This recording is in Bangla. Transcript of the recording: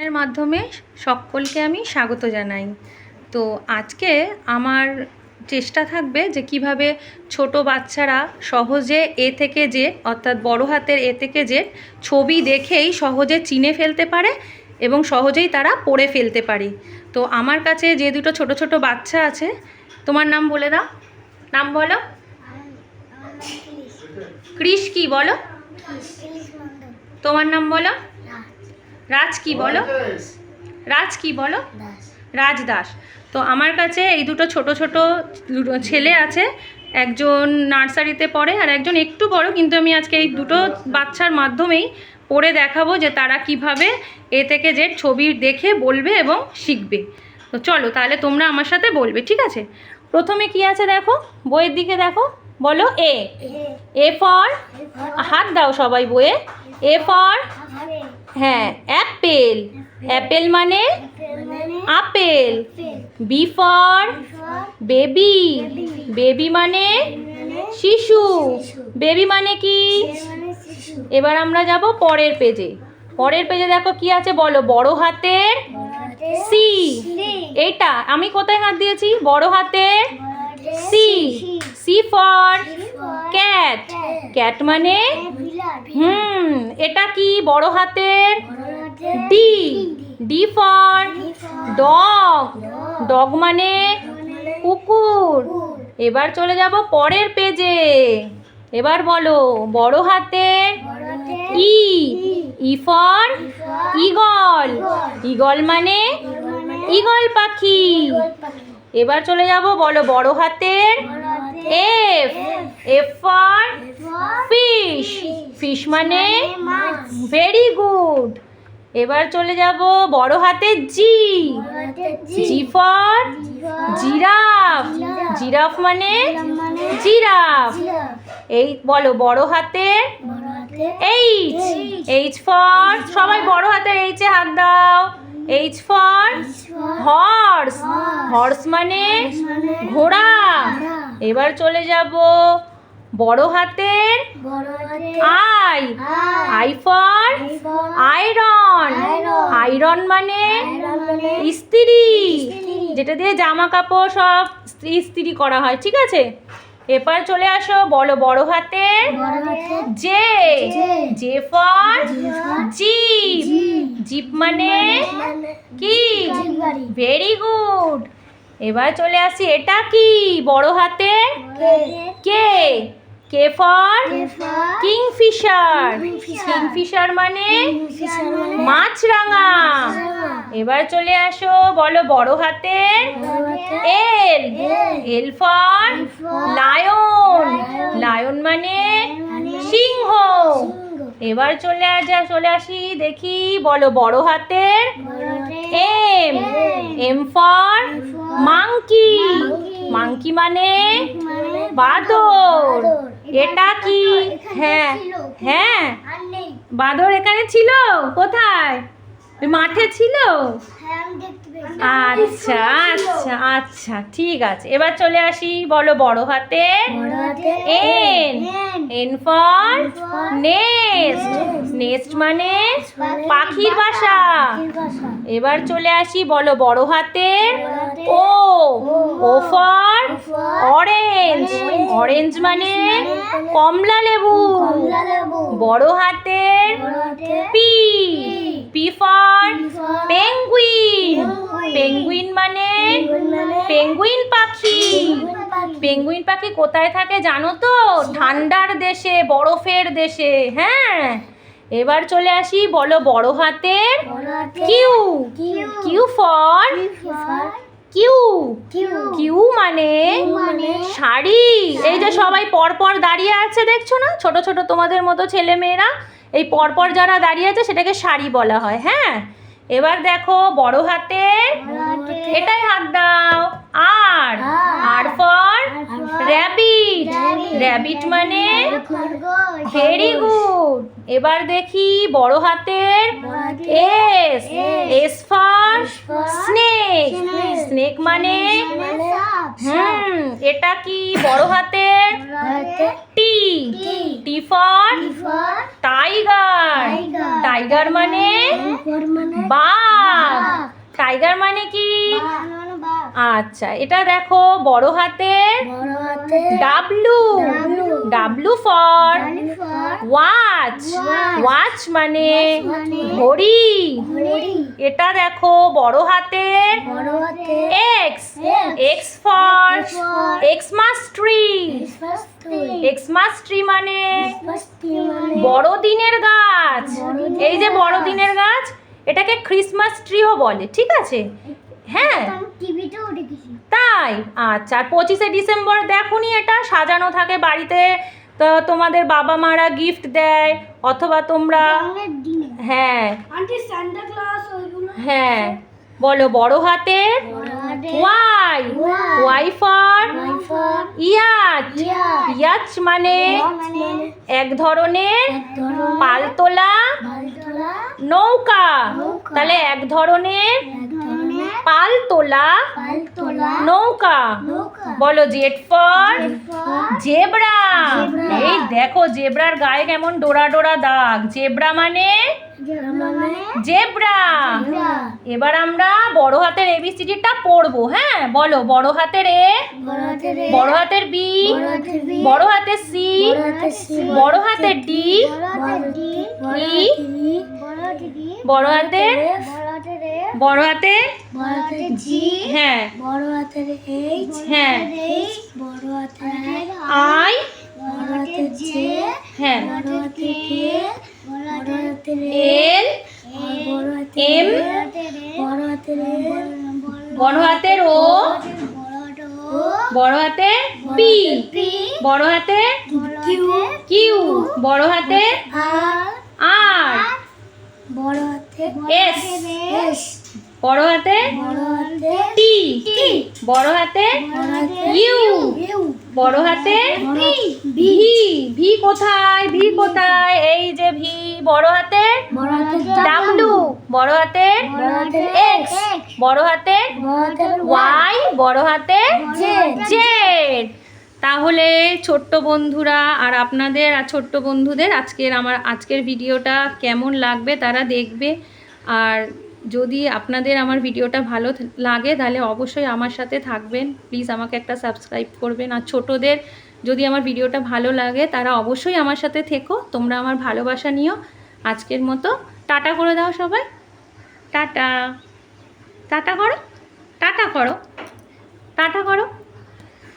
এর মাধ্যমে সকলকে আমি স্বাগত জানাই। তো আজকে আমার চেষ্টা থাকবে যে কীভাবে ছোট বাচ্চারা সহজে এ থেকে জেড অর্থাৎ বড় হাতের এ থেকে জেড ছবি দেখেই সহজে চিনে ফেলতে পারে এবং সহজেই তারা পড়ে ফেলতে পারে। তো আমার কাছে যে দুটো ছোট ছোট বাচ্চা আছে তোমার নাম বলে দাও। নাম বলো। ক্রিস কি বলো? তোমার নাম বলো। রাজ কি বলো? রাজ কি বলো? রাজ দাস তো আমার কাছে এই দুটো ছোট ছোট দুটো ছেলে আছে একজন নার্সারিতে পড়ে আর একজন একটু বড় কিন্তু আমি আজকে এই দুটো বাচ্চার মাধ্যমেই পড়ে দেখাবো যে তারা কীভাবে এ থেকে যে ছবি দেখে বলবে এবং শিখবে। তো চলো তাহলে তোমরা আমার সাথে বলবে ঠিক আছে? প্রথমে কি আছে দেখো? বইয়ের দিকে দেখো। বলো এ। এ ফর হাত দাও সবাই বইয়ে। এ ফর হ্যাঁ অ্যাপেল। অ্যাপেল মানে apple. B for baby. Baby মানে শিশু। বেবি মানে কি? এবার আমরা যাব পরের পেজে। পরের পেজে দেখো কি আছে বলো। বড় হাতের সি। এইটা আমি কোথায় হাত দিয়েছি? বড় হাতের C. C for cat cat মানে? হুম এটা কি বড় হাতের? D D for dog dog মানে? কুকুর. এবার চলে যাব পরের পেজে এবার বলো বড় হাতের E E for eagle eagle মানে? ইগল পাখি। এবার চলে যাব বলো বড় হাতের F F for fish fish মানে ভেরি গুড এবার চলে যাব বড় হাতে G G for giraffe giraffe মানে জিরাফ এই বলো বড় হাতে এইচ এইচ ফর সবাই বড় হাতের এইচে হাত দাও। এইচ ফর হর্স হর্স মানে ঘোড়া। এবার চলে যাব বড় হাতের I. I for iron iron মানে ইস্ত্রি। যেটা দিয়ে জামা কাপড় সব ইস্ত্রি করা হয়, ঠিক আছে? এবার চলে আসো বলো বড় হাতে J J for jeep. Jeep. মানে কি? ভেরি গুড এবার চলে আসি এটা কি? বড় হাতের K? K for kingfisher kingfisher মানে মাছরাঙা। এবার চলে আসো বলো বড় হাতের L. L. For lion lion মানে সিংহ। এবার চলে আসা চলে আসি দেখি বলো বড় হাতের M. M. For monkey. Monkey. মানে বাদর। এটা কি? হ্যাঁ। হ্যাঁ। বাঁধর এখানে ছিল? কোথায়? মাঠে ছিল? আচ্ছা আচ্ছা আচ্ছা ঠিক আছে। এবার চলে আসি বলো বড় হাতে। N N for nest nest মানে? পাখির বাসা। এবার চলে আসি বলো বড় হাতের O. O. For orange. Orange. মানে কমলা লেবু। বড় হাতের P. P. For penguin. Penguin. মানে পেঙ্গুইন পাখি। পেঙ্গুইন পাখি। কোথায় থাকে জানো তো? ঠান্ডার দেশে বরফের দেশে হ্যাঁ? এবার চলে আসি বলো বড় হাতের Q. Q for? Q. Q মানে? শাড়ি। এই যে সবাই পরপর দাঁড়িয়ে আছে দেখছ না? ছোট ছোট তোমাদের মতো ছেলে মেয়েরা এই পরপর যারা দাঁড়িয়ে আছে সেটাকে শাড়ি বলা হয় হ্যাঁ? এবার দেখো বড় হাতের এটাই হাত দাও। R. R for? Rabbit. Rabbit. মানে ভেরি এবার দেখি বড় হাতের S S. For snake. Snake. মানে? হুম এটা কি বড় হাতের? T. T. For tiger. Tiger. মানে? মানে বাঘ। টাইগার মানে কি? আচ্ছা এটা দেখো বড় হাতে W W. For watch watch মানে ঘড়ি। এটা দেখো বড় হাতের হাতে X X for Xmas tree Xmas tree মানে বড় দিনের গাছ। এই যে বড় দিনের গাছ এটাকে ক্রিসমাস ট্রিও বলে ঠিক আছে? হ্যাঁ। তাই? আচ্ছা আর পঁচিশে ডিসেম্বর দেখুনি এটা? সাজানো থাকে বাড়িতে তো তোমাদের বাবা মারা গিফট দেয় অথবা তোমরা হ্যাঁ। হ্যাঁ। বলো বড় হাতের? হাতে Y Y for yacht. Yacht. মানে মানে এক ধরনের পালতোলা নৌকা। তাহলে এক ধরনের পালতোলা নৌকা বলো জেট ফর জেব্রা। এই দেখো জেব্রার গায়ে কেমন ডোরা ডোরা দাগ জেব্রা মানে মানে জেব্রা। এবার আমরা বড় হাতের এবিসিডিটা পড়ব হ্যাঁ বলো বড় হাতের এ বড় হাতের বি বড় হাতের বি, বড় হাতের সি বড় হাতের ডি বড় হাতের ই, বড় হাতের ই, বড় বড় জি, হ্যাঁ বড় হাতের এইচ, হ্যাঁ বড় হাতের আই বড় হাতের জে, হ্যাঁ বড় হাতের কে, বড় হাতের এল বড় হাতের এম, বড় হাতের এ, বড় হাতের ও বড় হাতের ও, বড় হাতের পি বড় হাতের বড় কিউ বড় হাতের আর, আর বড় হাতের এস এস, বড় হাতে টি। বড় হাতে ইউ। বড় বড় ভি। ভি কোথায়? ভি কোথায়? এই যে ভি। বড় বড় ডাব্লু। বড় হাতের এক্স। বড় হাতের ওয়াই। বড় জেড। জেড। তাহলে ছোট্ট বন্ধুরা আর আপনাদের আর ছোট্ট বন্ধুদের আজকের আমার আজকের ভিডিওটা কেমন লাগবে তারা দেখবে। আর যদি আপনাদের আমার ভিডিওটা ভালো লাগে, তাহলে অবশ্যই আমার সাথে থাকবেন। প্লিজ আমাকে একটা সাবস্ক্রাইব করবেন। আর ছোটোদের যদি আমার ভিডিওটা ভালো লাগে, তারা অবশ্যই আমার সাথে থেকো। তোমরা আমার ভালোবাসা নিও। আজকের মতো টাটা করে দাও সবাই। টাটা। টাটা করো। টাটা করো। টাটা করো।